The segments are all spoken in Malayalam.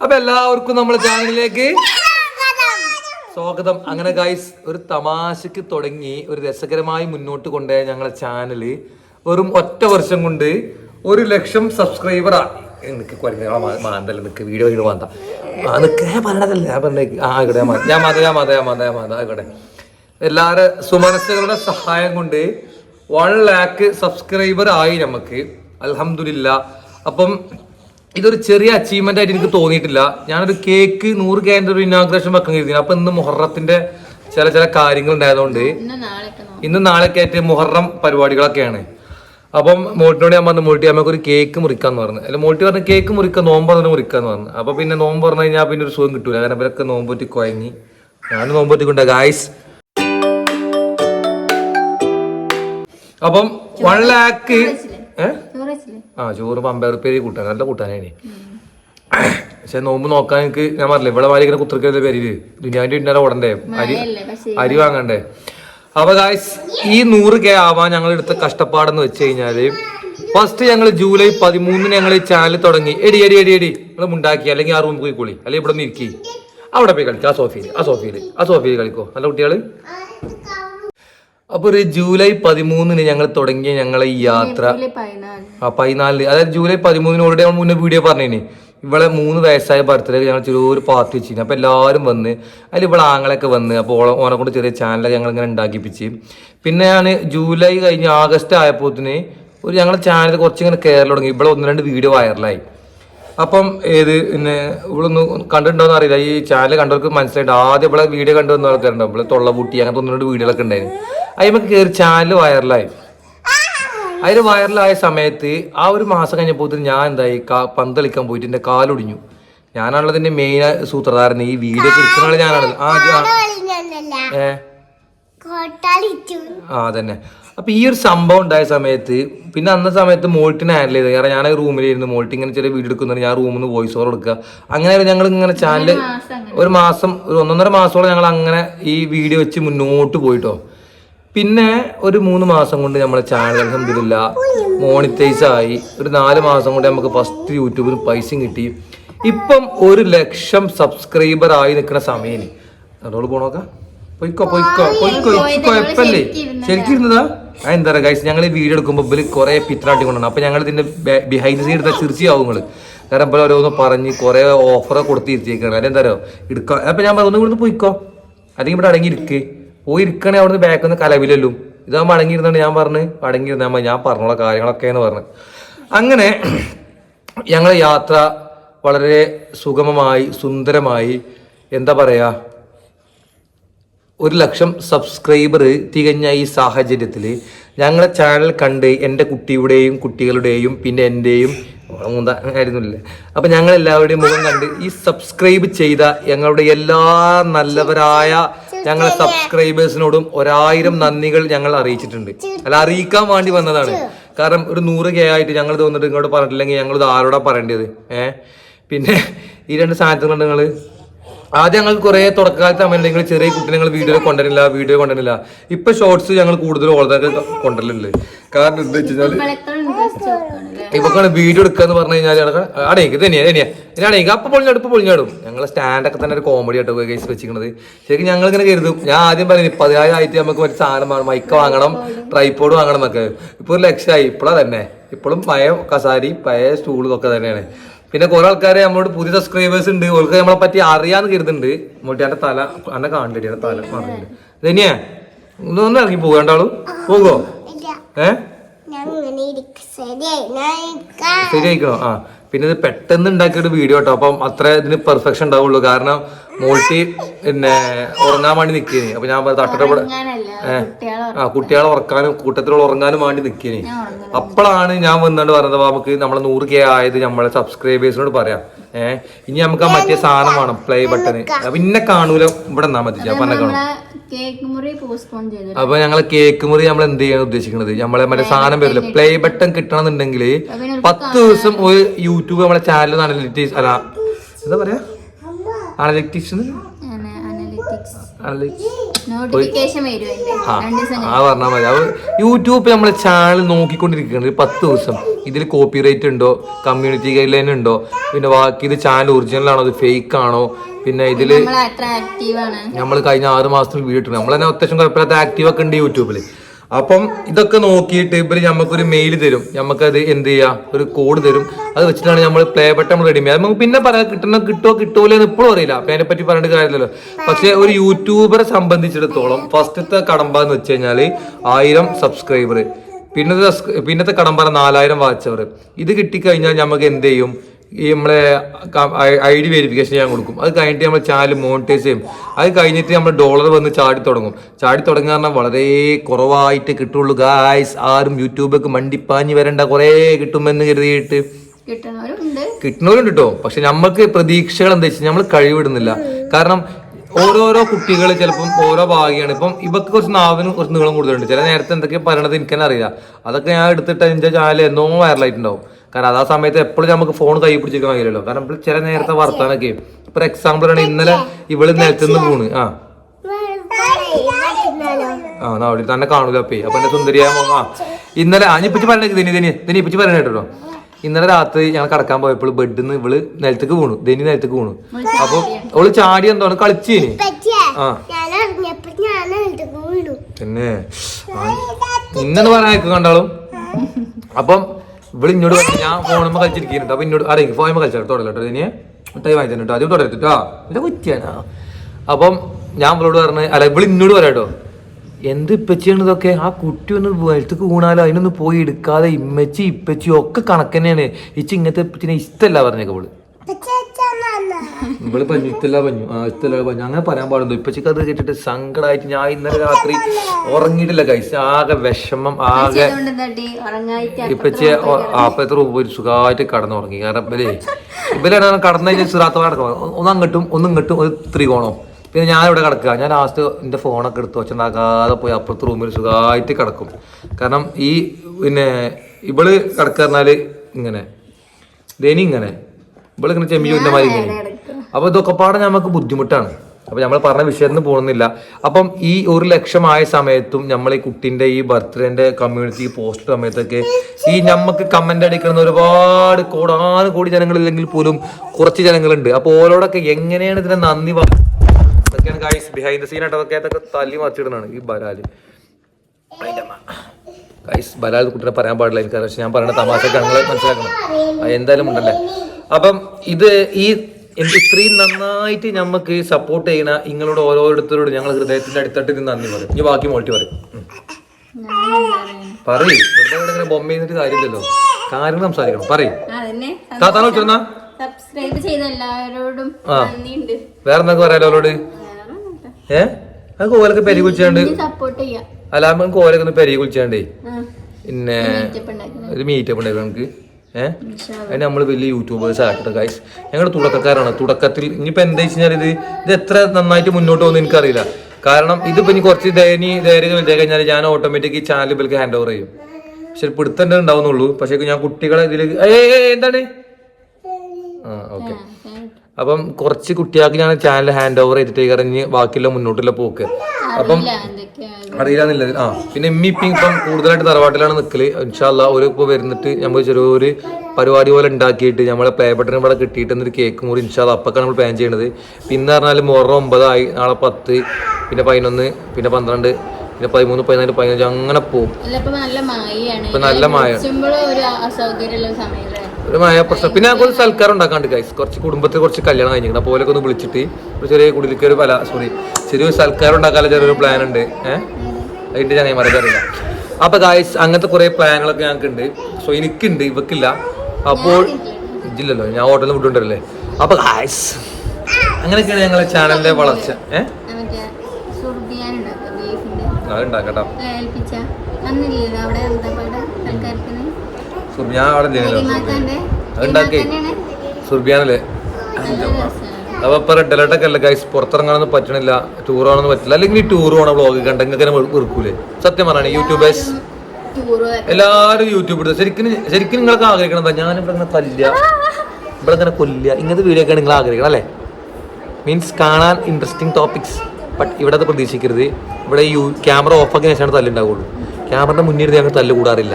അപ്പൊ എല്ലാവർക്കും നമ്മുടെ ചാനലിലേക്ക് സ്വാഗതം. അങ്ങനെ ഗൈസ് ഒരു തമാശക്ക് തുടങ്ങി ഒരു രസകരമായി മുന്നോട്ട് കൊണ്ടുപോയ ഞങ്ങളെ ചാനൽ വെറും ഒറ്റ വർഷം കൊണ്ട് ഒരു ലക്ഷം സബ്സ്ക്രൈബർ എനിക്ക് വീഡിയോ ആ പറഞ്ഞതല്ല ആ സുമനസ്സുകളുടെ സഹായം കൊണ്ട് വൺ ലാക്ക് സബ്സ്ക്രൈബർ ആയി നമുക്ക്. അലഹമില്ല അപ്പം ഇതൊരു ചെറിയ അച്ചീവ്മെന്റ് ആയിട്ട് എനിക്ക് തോന്നിയിട്ടില്ല. ഞാനൊരു കേക്ക് നൂറ് കേന്റെ ഒരു ഇനാഗ്രേഷൻ വെക്കാൻ കരുതി അപ്പൊ ഇന്ന് മുഹറത്തിന്റെ ചില ചില കാര്യങ്ങൾ ഉണ്ടായതുകൊണ്ട് ഇന്ന് ഇന്ന് ആയിട്ട് മുഹറം പരിപാടികളൊക്കെയാണ്. അപ്പം മോട്ടിനോട് ഞാൻ പറഞ്ഞു മോട്ടി അമ്മയ്ക്ക് ഒരു കേക്ക് മുറിക്കാന്ന് പറഞ്ഞു. അല്ല മോട്ടി പറഞ്ഞു കേക്ക് മുറിക്കാൻ നോമ്പ് പറഞ്ഞു മുറിക്കാന്ന് പറഞ്ഞു. അപ്പൊ പിന്നെ നോമ്പ് പറഞ്ഞു കഴിഞ്ഞാൽ പിന്നെ ഒരു സുഖം കിട്ടൂല. കാരണം ഇവരൊക്കെ നോമ്പൊറ്റി കുഴങ്ങി ഞാൻ നോമ്പൊറ്റിക്കൊണ്ട. ഗായ്സ് അപ്പം വൺ ലാക്ക് ആ ചോറ് പമ്പയർ പേര് കൂട്ടാൻ നല്ല കൂട്ടാനാണ് പക്ഷെ നോമ്പ് നോക്കാൻ എനിക്ക് ഞാൻ പറഞ്ഞില്ല ഇവിടെ വാരി ഇങ്ങനെ കുത്തിരിക്കുന്ന പേരിൽ. ദുനിയാവിന്റെ ഇന്നലെ ഓടണ്ടേ? അരി അരി വാങ്ങണ്ടേ? അപ്പൊ ഗായ്സ് ഈ നൂറ് കെ ആവാൻ ഞങ്ങൾ എടുത്ത കഷ്ടപ്പാടെന്ന് വെച്ച് കഴിഞ്ഞാൽ ഫസ്റ്റ് ഞങ്ങൾ ജൂലൈ പതിമൂന്നിന് ഞങ്ങൾ ഈ ചാനൽ തുടങ്ങി. എടി എടി എടി എടി നിങ്ങൾ ഉണ്ടാക്കി അല്ലെങ്കിൽ ആ റൂമിൽ പോയി കൂളി അല്ലെങ്കിൽ ഇവിടെ നിന്ന് ഇരിക്കി. അവിടെ പോയി കളിക്കുക ആ സോഫയിൽ ആ സോഫയിൽ ആ സോഫയിൽ കളിക്കോ. നല്ല കുട്ടികൾ? അപ്പൊ ഒരു ജൂലൈ പതിമൂന്നിന് ഞങ്ങൾ തുടങ്ങിയ ഞങ്ങളെ ഈ യാത്ര. ആ പതിനാലിന്. അതായത് ജൂലൈ പതിമൂന്നിന് ഓൾറെഡി നമ്മൾ മുന്നേ വീഡിയോ പറഞ്ഞിനി. ഇവളെ മൂന്ന് വയസ്സായ ബർത്ത്ഡേ ഞങ്ങൾ ചെറിയൊരു പാർട്ടി വെച്ചിരുന്നു അപ്പോൾ എല്ലാവരും വന്ന് അതിൽ ഇവിടെ ആങ്ങളൊക്കെ വന്ന് അപ്പോൾ ഓളെ ഓനെ കൊണ്ട് ചെറിയ ചാനലൊക്കെ ഞങ്ങൾ ഇങ്ങനെ ഉണ്ടാക്കിപ്പിച്ച്. പിന്നെയാണ് ജൂലൈ കഴിഞ്ഞ് ആഗസ്റ്റ് ആയപ്പോത്തിന് ഒരു ഞങ്ങളുടെ ചാനൽ കുറച്ച് ഇങ്ങനെ കയറൽ തുടങ്ങി. ഇവിടെ ഒന്ന് രണ്ട് വീഡിയോ വൈറലായി അപ്പം ഏത് പിന്നെ ഇവളൊന്ന് കണ്ടിട്ടുണ്ടോന്ന് അറിയില്ല. ഈ ചാനൽ കണ്ടവർക്ക് മനസ്സിലായിട്ട് ആദ്യം ഇവിടെ വീഡിയോ കണ്ടു വന്ന ആൾക്കാരുണ്ടാവും. ഇവിടെ തൊള്ള പൂട്ടി അങ്ങനത്തെ ഒന്ന് രണ്ട് വീഡിയോകളൊക്കെ ഉണ്ടായിരുന്നു അതിമൊക്കെ കയറി ചാനൽ വൈറലായി. അതിൽ വൈറലായ സമയത്ത് ആ ഒരു മാസം കഴിഞ്ഞപ്പോൾ ഞാൻ എന്തായി? പന്ത് കളിക്കാൻ പോയിട്ട് എന്റെ കാലൊടിഞ്ഞു. ഞാനാണല്ലോ ഇതിന്റെ മെയിൻ സൂത്രധാരൻ. ഈ വീഡിയോ എടുക്കുന്ന ഞാനാണല്ലോ ആ ഇത് ആ. ഏ? ആ അതന്നെ. അപ്പൊ ഈ ഒരു സംഭവം ഉണ്ടായ സമയത്ത് പിന്നെ അന്ന സമയത്ത് മോൾട്ടിനെ ഹാൻഡിൽ ചെയ്തത്. കാരണം ഞാൻ റൂമിലിരുന്ന് മോൾട്ടി ഇങ്ങനെ ചെറിയ വീഡിയോ എടുക്കുന്നുണ്ട് ഞാൻ റൂമിൽ നിന്ന് വോയിസ് ഓവർ എടുക്കുക. അങ്ങനെ ഞങ്ങൾ ഇങ്ങനെ ചാനൽ മാസം ഒരു മാസം ഒരു ഒന്നൊന്നര മാസത്തോളം ഞങ്ങൾ അങ്ങനെ ഈ വീഡിയോ വെച്ച് മുന്നോട്ട് പോയിട്ടോ. പിന്നെ ഒരു മൂന്ന് മാസം കൊണ്ട് നമ്മളെ ചാനൽ അലഹമില്ല മോണിറ്റൈസ് ആയി. ഒരു നാല് മാസം കൊണ്ട് നമുക്ക് ഫസ്റ്റ് യൂട്യൂബിൽ പൈസ കിട്ടി. ഇപ്പം ഒരു ലക്ഷം സബ്സ്ക്രൈബർ ആയി നിൽക്കുന്ന സമയം അതോട് പോണോക്ക? പൊയ്ക്കോ പൊയ്ക്കോ പൊയ്ക്കോ ഇപ്പൊ എപ്പല്ലേ ശരിക്കും ഇരുന്നതാ ആ എന്താ പറയുക ഗൈസ് ഞങ്ങൾ ഈ വീഡിയോ എടുക്കുമ്പോൾ ഇവർ കുറെ പിത്രാട്ടി കൊണ്ടാണ് അപ്പൊ ഞങ്ങൾ ഇതിന്റെ ബിഹൈൻഡ് സീൻ എടുത്താൽ തീർച്ചയാവും നിങ്ങൾ കാരണം ഇപ്പോൾ ഓരോന്ന് പറഞ്ഞ് കുറെ ഓഫർ കൊടുത്തിരുത്തിയേക്കാണ് അതെന്താ പറയുക എടുക്കാം അപ്പൊ ഞാൻ പറഞ്ഞു ഇവിടുന്ന് പോയിക്കോ. അല്ലെങ്കിൽ ഇവിടെ അടങ്ങി ഇരിക്ക് പോയി ഇരിക്കണേ അവിടുന്ന് ബാക്കിൽ നിന്ന് കലവിലല്ലോ. ഇതാ മടങ്ങിയിരുന്നാണ് ഞാൻ പറഞ്ഞ്. മടങ്ങിയിരുന്നാൽ മതി. ഞാൻ പറഞ്ഞുള്ള കാര്യങ്ങളൊക്കെ എന്ന് പറഞ്ഞു. അങ്ങനെ ഞങ്ങൾ യാത്ര വളരെ സുഗമമായി സുന്ദരമായി എന്താ പറയുക ഒരു ലക്ഷം സബ്സ്ക്രൈബർ തികഞ്ഞ ഈ സാഹചര്യത്തിൽ ഞങ്ങളെ ചാനൽ കണ്ട് എന്റെ കുട്ടിയുടെയും കുട്ടികളുടെയും പിന്നെ എന്റെയും ആയിരുന്നില്ല? അപ്പം ഞങ്ങൾ എല്ലാവരുടെയും മുഖം കണ്ട് ഈ സബ്സ്ക്രൈബ് ചെയ്ത ഞങ്ങളുടെ എല്ലാ നല്ലവരായ ഞങ്ങളെ സബ്സ്ക്രൈബേഴ്സിനോടും ഒരായിരം നന്ദികൾ ഞങ്ങൾ അറിയിച്ചിട്ടുണ്ട്. അല്ല അറിയിക്കാൻ വേണ്ടി വന്നതാണ്. കാരണം ഒരു നൂറ് കെ ആയിട്ട് ഞങ്ങൾ തോന്നിട്ട് ഇങ്ങോട്ട് പറഞ്ഞിട്ടില്ലെങ്കിൽ ഞങ്ങൾ ഇത് ആരോടാ പറയേണ്ടത്? ഏഹ് പിന്നെ ഈ രണ്ട് സാധനങ്ങൾ നിങ്ങൾ ആദ്യം ഞങ്ങൾ കുറെ തുടക്കകാലത്ത് അമ്മയുണ്ടെങ്കിൽ ചെറിയ കുട്ടി ഞങ്ങൾ വീഡിയോ കൊണ്ടുവരില്ല വീഡിയോ കൊണ്ടുവരില്ല ഇപ്പൊ ഷോർട്സ് ഞങ്ങൾ കൂടുതൽ ഓൾതൊക്കെ കൊണ്ടുവരലുണ്ട്. കാരണം എന്താ വെച്ചാൽ ഇപ്പൊ വീഡിയോ എടുക്കാന്ന് പറഞ്ഞു കഴിഞ്ഞാൽ അടേക്ക് തന്നെയാ തന്നെയാ. അടേക്ക് അപ്പൊ പൊളിഞ്ഞടുപ്പ് പൊളിഞ്ഞാടും ഞങ്ങളെ സ്റ്റാൻഡൊക്കെ തന്നെ ഒരു കോമഡി ആയിട്ട് കേസ് വെച്ചിരിക്കുന്നത് ശരിക്കും ഞങ്ങൾ ഇങ്ങനെ കരുതും. ഞാൻ ആദ്യം പറഞ്ഞു പതിനായിരം ആയിട്ട് നമുക്ക് മറ്റു സാധനം വേണം മൈക്ക് വാങ്ങണം ട്രൈപ്പോഡ് വാങ്ങണം എന്നൊക്കെ. ഇപ്പൊ ഒരു ലക്ഷമായി ഇപ്പോഴാ തന്നെ. ഇപ്പോഴും പഴയ കസാരി പഴയ സ്റ്റൂളും ഒക്കെ തന്നെയാണ്. പിന്നെ കുറെ ആൾക്കാരെ നമ്മളോട് പുതിയ സബ്സ്ക്രൈബേഴ്സ് ഉണ്ട്. ഓൾക്ക് നമ്മളെ പറ്റി അറിയാന്ന് കരുതുന്നുണ്ട്. മോട്ടി എന്റെ തല എന്നെ കാണണ്ടി എന്റെ തല പറഞ്ഞിട്ട്. തന്നെയാ ഒന്ന് ഇറങ്ങി പോകണ്ടാളു പോകോ ഏഹ് ശരിയായിക്കണോ? ആ. പിന്നെ ഇത് പെട്ടെന്ന് ഉണ്ടാക്കിയൊരു വീഡിയോ കേട്ടോ. അപ്പം അത്ര ഇതിന് പെർഫെക്ഷൻ ഉണ്ടാവുള്ളൂ. കാരണം മോൾട്ടി പിന്നെ ഉറങ്ങാൻ വേണ്ടി നിക്കേനി. അപ്പൊ ഞാൻ കുട്ടികളെ ആ കുട്ടികളെ ഉറക്കാനും കൂട്ടത്തിലുള്ള ഉറങ്ങാനും വേണ്ടി നിക്കേനി. അപ്പോഴാണ് ഞാൻ വന്നുകൊണ്ട് പറഞ്ഞത് "വാ, നമുക്ക് നമ്മളെ നൂറ് കെ ആയത് നമ്മളെ സബ്സ്ക്രൈബേഴ്സിനോട് പറയാം. ഏഹ് ഇനി നമുക്ക് ആ മറ്റേ സാധനം വേണം പ്ലേ ബട്ടൺ പിന്നെ കാണൂല ഇവിടെ നിന്നാ മതി. ഞാൻ പറഞ്ഞ കാണും അപ്പൊ ഞങ്ങൾ കേക്ക് മുറി നമ്മൾ എന്ത് ചെയ്യാൻ ഉദ്ദേശിക്കുന്നത് നമ്മളെ മറ്റേ സാധനം വരില്ല പ്ലേ ബട്ടൺ കിട്ടണമെന്നുണ്ടെങ്കിൽ പത്ത് ദിവസം ഒരു യൂട്യൂബ് നമ്മളെ ചാനൽ അനലിറ്റിക്സ് അല്ല എന്താ പറയാ? അനലിറ്റിക്സ് ആ പറഞ്ഞാൽ മതി. അത് യൂട്യൂബ് നമ്മളെ ചാനൽ നോക്കിക്കൊണ്ടിരിക്കുകയാണ് ഒരു പത്ത് ദിവസം. ഇതിൽ കോപ്പി റൈറ്റ് ഉണ്ടോ? കമ്മ്യൂണിറ്റി ഗൈഡ് ലൈൻ ഉണ്ടോ? പിന്നെ ബാക്കി ഇത് ചാനൽ ഒറിജിനൽ ആണോ? അത് ഫേക്ക് ആണോ? പിന്നെ ഇതിൽ നമ്മൾ കഴിഞ്ഞ ആറ് മാസത്തിൽ ഇട്ടു നമ്മൾ തന്നെ അത്യാവശ്യം കുഴപ്പമില്ലാത്ത ആക്റ്റീവ് ഒക്കെ ഉണ്ട് യൂട്യൂബിൽ അപ്പം ഇതൊക്കെ നോക്കിയിട്ട് ഇവർ നമുക്കൊരു മെയിൽ തരും. നമുക്കത് എന്ത് ചെയ്യാ? ഒരു കോഡ് തരും. അത് വെച്ചിട്ടാണ് നമ്മൾ പ്ലേ ബട്ടൺ നമ്മൾ റെഡി ചെയ്യുക നമുക്ക് പിന്നെ പറയാം കിട്ടണോ കിട്ടുമോ കിട്ടൂല എന്ന് ഇപ്പോഴും അറിയില്ല. അപ്പൊ അതിനെ പറ്റി പറഞ്ഞിട്ട് കാര്യമില്ലല്ലോ. പക്ഷെ ഒരു യൂട്യൂബറെ സംബന്ധിച്ചിടത്തോളം ഫസ്റ്റത്തെ കടമ്പ എന്ന് വെച്ച് കഴിഞ്ഞാൽ ആയിരം സബ്സ്ക്രൈബർ പിന്നത്തെ പിന്നത്തെ കടമ്പ നാലായിരം വാച്ചവർ ഇത് കിട്ടിക്കഴിഞ്ഞാൽ നമുക്ക് എന്ത് ചെയ്യും? ഈ നമ്മളെ ഐ ഡി വെരിഫിക്കേഷൻ ഞാൻ കൊടുക്കും. അത് കഴിഞ്ഞിട്ട് നമ്മൾ ചാനൽ മോണിറ്റൈസ് ചെയ്യും. അത് കഴിഞ്ഞിട്ട് നമ്മൾ ഡോളർ വന്ന് ചാടി തുടങ്ങും. ചാടി തുടങ്ങുക പറഞ്ഞാൽ വളരെ കുറവായിട്ട് കിട്ടുള്ളൂ. ഗായ്സ് ആരും യൂട്യൂബൊക്കെ മണ്ടിപ്പാഞ്ഞ് വരണ്ട. കുറേ കിട്ടുമെന്ന് കരുതിയിട്ട്. കിട്ടണവരുണ്ട് കേട്ടോ പക്ഷെ നമ്മൾക്ക് പ്രതീക്ഷകൾ എന്താ വെച്ചാൽ നമ്മൾ കഴിവിടുന്നില്ല. കാരണം ഓരോരോ കുട്ടികൾ ചിലപ്പം ഓരോ ഭാഗ്യമാണ് ഇപ്പം ഇവക്ക് കുറച്ച് നാവിനും കുറച്ച് നീളം കൂടുതലുണ്ട്. ചില നേരത്തെ എന്തൊക്കെ പറയണത് എനിക്ക് തന്നെ അറിയില്ല. അതൊക്കെ ഞാൻ എടുത്തിട്ട് എന്റെ ചാനൽ എന്നോ വൈറലായിട്ടുണ്ടാവും കാരണം അതാ സമയത്ത് എപ്പോഴും നമുക്ക് ഫോൺ കൈ പിടിച്ചിരിക്കാൻ കഴിയില്ലല്ലോ. കാരണം ഇപ്പോൾ ചില നേരത്തെ വർത്താനൊക്കെ ഇപ്പൊ എക്സാമ്പിൾ ആണ് ഇന്നലെ ഇവൾ നിലത്തുനിന്ന് പോണ് ആ. ആ അവിടെ തന്നെ കാണൂല അപ്പേ. അപ്പൊ എന്റെ സുന്ദരിയാ ആ ഇന്നലെ ആ ഇപ്പിച്ച് പറഞ്ഞ ദിനി ദിനി ദിനി ഇപ്പിച്ച് പറഞ്ഞു കേട്ടോ. ഇന്നലെ രാത്രി ഞങ്ങൾ കടക്കാൻ പോയപ്പോൾ ബെഡിൽ നിന്ന് ഇവൾ നിലത്തേക്ക് വീണു. ദനി നിലത്തേക്ക് വീണു. അപ്പൊ അവൾ ചാടി എന്താണ് കളിച്ചേനി. ആ. പിന്നെ ഇന്നെന്ന് പറയാൻ കണ്ടാളും. അപ്പം ഇവിടെ ഇന്നോട് പറഞ്ഞു ഞാൻ ഫോണുമ്പോ കളിച്ചിരിക്കുന്നുണ്ട് അപ്പൊ ഇന്നോട് അറിയും ഫോണുമ്പോ കളിച്ചാൽ തുടരട്ടോ ഇതിനെ മിഠായി വാങ്ങി തന്നെ ആദ്യം തുടരത്തിട്ടോ എന്റെ കുറ്റിയാനാ അപ്പം ഞാൻ ഇവളോട് പറഞ്ഞു അല്ല ഇവിടെ ഇന്നോട് പറയാട്ടോ എന്ത് ഇപ്പച്ചിയാണ് ഇതൊക്കെ? ആ കുട്ടി ഒന്ന് വലത്തേക്ക് ഊണാലോ അതിനൊന്ന് പോയി എടുക്കാതെ ഇമ്മച്ചി ഇപ്പച്ചി ഒക്കെ കണക്കന്നെയാണ്. ഇച്ചി ഇങ്ങനത്തെ ഇപ്പച്ചിനെ ഇഷ്ടമല്ല പറഞ്ഞേക്ക ഇവൾ പഞ്ഞു ഇത്തല്ല പഞ്ഞു. ആ ഇത്തല്ല പഞ്ഞു. അങ്ങനെ പറയാൻ പാടുന്നു ഇപ്പച്ചിക്ക് അത് കേട്ടിട്ട് സങ്കടമായിട്ട് ഞാൻ ഇന്നലെ രാത്രി ഉറങ്ങിയിട്ടില്ല കൈസ് ആകെ വിഷമം ആകെ ഇപ്പച്ചി അപ്പത്ര ഒരു സുഖമായിട്ട് കടന്നുറങ്ങി. കാരണം ഇവലേ ഇവലാണ് കടന്നു കഴിഞ്ഞാൽ സിറാത്ത ഒന്ന് അങ്ങോട്ടും ഒന്ന് ഇങ്ങോട്ടും ഒരു ത്രികോണം. പിന്നെ ഞാൻ ഇവിടെ കിടക്കുക. ഞാൻ ലാസ്റ്റ് എന്റെ ഫോണൊക്കെ എടുത്ത്. വെച്ചുണ്ടാക്കാതെ പോയി അപ്പുറത്തെ റൂമിൽ സുഖമായിട്ട് കിടക്കും. കാരണം ഈ പിന്നെ ഇവൾ കിടക്കുക പറഞ്ഞാൽ ഇങ്ങനെ. ദേനി ഇങ്ങനെ. ഇവൾ ഇങ്ങനെ. ചെമ്മിയൂരിന്റെ മാതിരി ഇങ്ങനെ അപ്പൊ ഇതൊക്കെ പാടെ നമുക്ക് ബുദ്ധിമുട്ടാണ്. അപ്പൊ നമ്മൾ പറഞ്ഞ വിഷയത്തിന് പോകുന്നില്ല. അപ്പം ഈ ഒരു ലക്ഷമായ സമയത്തും നമ്മൾ ഈ കുട്ടിന്റെ ഈ ബർത്ത്ഡേന്റെ കമ്മ്യൂണിറ്റി പോസ്റ്റ് സമയത്തൊക്കെ ഈ നമുക്ക് കമന്റ് അടിക്കുന്ന ഒരുപാട് കോടാനും കോടി ജനങ്ങളില്ലെങ്കിൽ പോലും കുറച്ച് ജനങ്ങളുണ്ട്. അപ്പൊ ഓരോടൊക്കെ എങ്ങനെയാണ് ഇതിനെ നന്ദി അതൊക്കെയാണ് ഗൈസ് ബിഹൈൻഡ് ദ സീൻ ആയിട്ട് അതൊക്കെ അതൊക്കെ തല്ലി മറിച്ചിടുന്നതാണ് ഈ ബലാൽ. ഗൈസ് ബലാൽ കുട്ടിനെ പറയാൻ പാടില്ല എനിക്ക് പക്ഷെ ഞാൻ പറയുന്ന തമാശക്കാണ് മനസ്സിലാക്കണം. എന്തായാലും ഉണ്ടല്ലേ? അപ്പം ഇത് ഈ ഇത്രയും നന്നായിട്ട് നമുക്ക് സപ്പോർട്ട് ചെയ്യണ നിങ്ങളോട് ഓരോരുത്തരോട് ഞങ്ങൾ ഹൃദയത്തിന്റെ അടിത്തട്ടിൽ നിന്ന് നന്ദി പറയും. ഇനി ബാക്കി മോട്ടി പറയും. പറയും. ഇവിടെ ഇങ്ങനെ ബൊമ്മ ചെയ്തിട്ട് കാര്യമില്ലല്ലോ. കാര്യം സംസാരിക്കണം. പറയും. താത്താനെ സബ്സ്ക്രൈബ് ചെയ്ത എല്ലാവരോടും വേറെ എന്തൊക്കെ പറയാലോ അവരോട് ഏ? അത് കോലൊക്കെ പെരി കുളിച്ചാണ്ട്? സപ്പോർട്ട് ചെയ്യാം. അല്ല നമുക്ക് കോലൊക്കെ ഒന്ന് പെരി കുളിച്ചാണ്ടേ. പിന്നെ. ഒരു മീറ്റപ്പ് ഉണ്ടായിരുന്നു നമുക്ക്. ഏഹ് അതിന് നമ്മൾ വലിയ യൂട്യൂബേഴ്സ് ആക്കട്ടെ ഗൈസ് ഞങ്ങൾ തുടക്കക്കാരാണ്. തുടക്കത്തിൽ ഇനിയിപ്പോൾ എന്താ വെച്ച് കഴിഞ്ഞാൽ ഇത് ഇത് എത്ര നന്നായിട്ട് മുന്നോട്ട് പോകുന്നു എനിക്കറിയില്ല. കാരണം ഇതിപ്പോ ഇനി കുറച്ച് ദയനീ ധൈര്യം വലുതായി കഴിഞ്ഞാൽ ഞാൻ ഓട്ടോമാറ്റിക് ഈ ചാനൽ ഇവർക്ക് ഹാൻഡ് ഓവർ ചെയ്യും. പക്ഷെ പിടുത്തന്നെ ഉണ്ടാവുന്നുള്ളൂ. പക്ഷേ ഞാൻ കുട്ടികളെ ഇതിൽ എന്താണ്? ആ ഓക്കെ അപ്പം കുറച്ച് കുട്ടികൾക്ക് ഞാൻ ചാനൽ ഹാൻഡ് ഓവർ ചെയ്തിട്ട് കറിഞ്ഞ് ബാക്കിയുള്ള മുന്നോട്ടുള്ള പോക്ക്. അപ്പം അറിയില്ല ആ പിന്നെ ഇമ്മി ഇപ്പം ഇപ്പം കൂടുതലായിട്ട് തറവാട്ടിലാണ് നിൽക്കൽ ഇൻഷാല്ല ഒരു ഇപ്പോൾ വരുന്നിട്ട് നമ്മൾ ചെറിയൊരു പരിപാടി പോലെ ഉണ്ടാക്കിയിട്ട് നമ്മളെ പ്ലേ ബട്ടൺ ഇവിടെ കിട്ടിയിട്ട് എന്നൊരു കേക്ക് മുറി ഇൻഷാല്ല അപ്പൊക്കെ നമ്മൾ പ്ലാൻ ചെയ്യണത്. പിന്നെ പറഞ്ഞാൽ മുറം ഒമ്പതായി നാളെ പത്ത് പിന്നെ പതിനൊന്ന് പിന്നെ പന്ത്രണ്ട് പിന്നെ പതിമൂന്ന് പതിനാല് പതിനഞ്ച് അങ്ങനെ പോകും ഇപ്പൊ നല്ല മായ. വിളിച്ചുമ്പോഴും ഒരു അസൗകര്യമുള്ള സമയമല്ലേ മായ പ്രശ്നം. പിന്നെ ഞങ്ങൾക്ക് ഒരു സൽക്കാരം ഉണ്ടാക്കാണ്ട് ഗൈസ് കുറച്ച് കുടുംബത്തിൽ കുറച്ച് കല്യാണം കഴിഞ്ഞിരിക്കണം അപ്പോൾ ഓലൊക്കെ ഒന്ന് വിളിച്ചിട്ട് ഒരു ചെറിയ കുടിലേക്ക് ഒരു പല സോറി ചെറിയൊരു സൽക്കാരം ഉണ്ടാക്കാനുള്ള ചെറിയൊരു പ്ലാൻ ഉണ്ട്. ഏഹ് അതിന്റെ ഞാൻ മറക്കാറില്ല അപ്പൊ ഗായ്സ് അങ്ങനത്തെ കുറെ പ്ലാനുകളൊക്കെ ഞങ്ങൾക്ക് ഉണ്ട് സോ എനിക്കുണ്ട് ഇവക്കില്ല. അപ്പോൾ ഇല്ലല്ലോ ഞാൻ ഹോട്ടലിൽ വിട്ടുണ്ടല്ലേ കൊണ്ടുവരല്ലേ അപ്പൊ ഗായ്സ് അങ്ങനെയൊക്കെയാണ് ഞങ്ങളെ ചാനലിന്റെ വളർച്ച. ഏഹ് മറ്റേ സോ ഞാൻ അവിടെ ഉണ്ടാക്കി സുർബിയാനല്ലേ നല്ല രസമാണ് അപ്പൊ ഇപ്പൊ റെഡ് അലേർട്ടൊക്കെ അല്ല ഗൈസ് പുറത്തിറങ്ങാനൊന്നും പറ്റണില്ല. ടൂർ പോകാനൊന്നും പറ്റില്ല അല്ലെങ്കിൽ ഈ ടൂർ പോണ ബ്ലോഗ് കണ്ടെങ്കിൽ വെറുക്കൂലേ? സത്യം പറഞ്ഞാണ് യൂട്യൂബേഴ്സ് എല്ലാരും യൂട്യൂബ് എടുത്ത് ശരിക്കും ശരിക്കും നിങ്ങളൊക്കെ ആഗ്രഹിക്കണം എന്താ? ഞാനിവിടെ ഇങ്ങനെ തല്ല ഇവിടെ ഇങ്ങനെ കൊല്ല ഇങ്ങനത്തെ വീഡിയോ ഒക്കെ നിങ്ങൾ ആഗ്രഹിക്കണം അല്ലേ? മീൻസ് കാണാൻ ഇൻട്രസ്റ്റിംഗ് ടോപ്പിക്സ് ബട്ട് ഇവിടെ അത് പ്രതീക്ഷിക്കരുത്. ഇവിടെ ഈ ക്യാമറ ഓഫാക്കിയ ശേഷമാണ് തല്ലുണ്ടാവുള്ളൂ ക്യാമറയുടെ മുന്നിൽ ഞങ്ങൾ തല്ല് കൂടാറില്ല.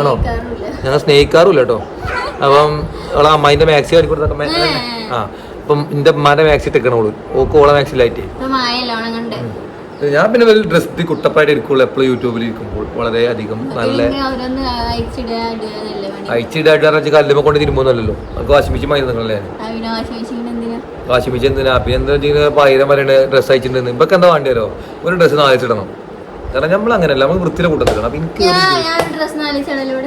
ആണോ? ഞങ്ങൾ സ്നേഹിക്കാറുമില്ല കേട്ടോ. അപ്പം അവളെ അമ്മായിന്റെ മാക്സി കാണിക്കൊടുത്ത ആ അപ്പം എന്റെ അമ്മാന്റെ മാക്സി തെക്കണോളൂ ഓക്ക് ഓളെ മാക്സി ലൈറ്റ് മായല്ല ഓണം ഞാൻ പിന്നെ വലിയ ഡ്രസ് കുട്ടപ്പായിട്ട് ഇരിക്കുള്ളൂ എപ്പോഴും യൂട്യൂബിൽ ഇരിക്കുമ്പോൾ വളരെ അധികം നല്ല കല്ലുമ്പോ അയച്ചിടായിട്ട് കല്ലുമ്മ കൊണ്ട് തിരുമ്പോന്നല്ലോ അത് മെഷീൻ മരുന്നുകളല്ലേ മെഷീൻ എന്തിനാ? പിന്നെ എന്താ വെച്ചാൽ പൈരം പറയണ ഡ്രസ്സ് അയച്ചിട്ടുണ്ടെന്ന്. ഇപ്പൊക്കെ എന്താ വേണ്ടി വരോ? ഒരു ഡ്രസ്സ് നാലിച്ചിടണം കാരണം നമ്മൾ അങ്ങനെയല്ല നമ്മൾ വൃത്തിയിലെ കൂട്ടത്തിലാണ്. അപ്പൊ എനിക്ക്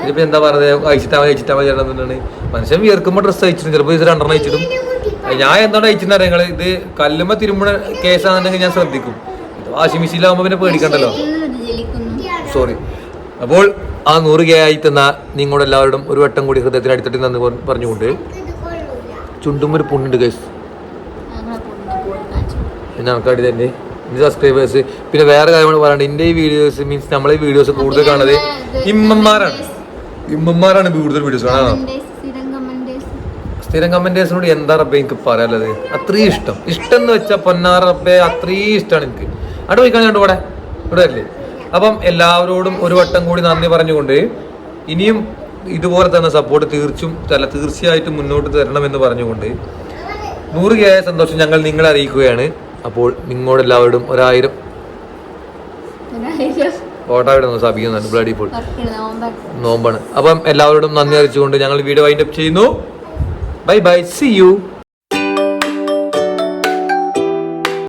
ഇതിപ്പോ എന്താ പറയുക അയച്ചിട്ടാ അയച്ചിട്ടാ ചേട്ടൻ മനുഷ്യൻ വിയർക്കുമ്പോൾ ഡ്രസ്സ് അയച്ചിടും ചിലപ്പോൾ ഇത് രണ്ടെണ്ണം അയച്ചിടും. ഞാൻ എന്താണ് അയച്ചെന്ന് അറിയാം ഇത് കല്ലുമ്മ തിരുമ്പണ കേസാണെന്നുണ്ടെങ്കിൽ ഞാൻ ശ്രദ്ധിക്കും. ഇത് വാഷിംഗ് മെഷീനിലാവുമ്പോൾ പിന്നെ പേടിക്കണ്ടല്ലോ. സോറി അപ്പോൾ ആ നൂറ് കെ ആയി തന്ന നിങ്ങളുടെ എല്ലാവരോടും ഒരു വട്ടം കൂടി ഹൃദയത്തിന് അടിത്തട്ടി നന്ദി പറ- പറഞ്ഞുകൊണ്ട് ചുണ്ടും ഒരു പുണ്ണുണ്ട് കേസ് പിന്നെ ആൾക്കാർ തന്നെ. സബ്സ്ക്രൈബേഴ്സ് പിന്നെ വേറെ കാര്യങ്ങൾ പറയുന്നത് പറയാണ്ട്. എന്റെ ഈ വീഡിയോസ് മീൻസ് നമ്മളെ ഈ വീഡിയോസ് കൂടുതൽ കാണുന്നത് ഇമ്മന്മാരാണ്. ഇമ്മന്മാരാണ് കൂടുതൽ വീഡിയോസ് കാണാൻ സ്ഥിരം കമന്റേഴ്സ് സ്ഥിരം കമന്റേഴ്സിനോട് എന്താ റബ്ബെ എനിക്ക് പറയാനുള്ളത്? അത്രയും ഇഷ്ടം. ഇഷ്ടം എന്ന് വെച്ചാൽ പൊന്നാറ റബ്ബെ അത്രയും ഇഷ്ടമാണ് എനിക്ക്. അവിടെ പോയി കഴിഞ്ഞു ഇവിടെ. ഇവിടെ അല്ലേ അപ്പം എല്ലാവരോടും ഒരു വട്ടം കൂടി നന്ദി പറഞ്ഞുകൊണ്ട് ഇനിയും ഇതുപോലെ തന്നെ സപ്പോർട്ട് തീർച്ചും അല്ല തീർച്ചയായിട്ടും മുന്നോട്ട് തരണമെന്ന് പറഞ്ഞുകൊണ്ട് നൂറ് കെ സന്തോഷം ഞങ്ങൾ നിങ്ങളെ അറിയിക്കുകയാണ്. അപ്പോൾ നിങ്ങളോട് എല്ലാവരോടും ഒരായിരം. നിന്ന് സ്ഥാപിക്കുന്നുണ്ട് ബ്ലഡി വർക്കിന് നോമ്പാണ്. അപ്പം എല്ലാവരോടും നന്ദി അറിയിച്ചുകൊണ്ട് ഞങ്ങൾ വീഡിയോ വൈൻഡപ്പ് ചെയ്യുന്നു. Bye bye see you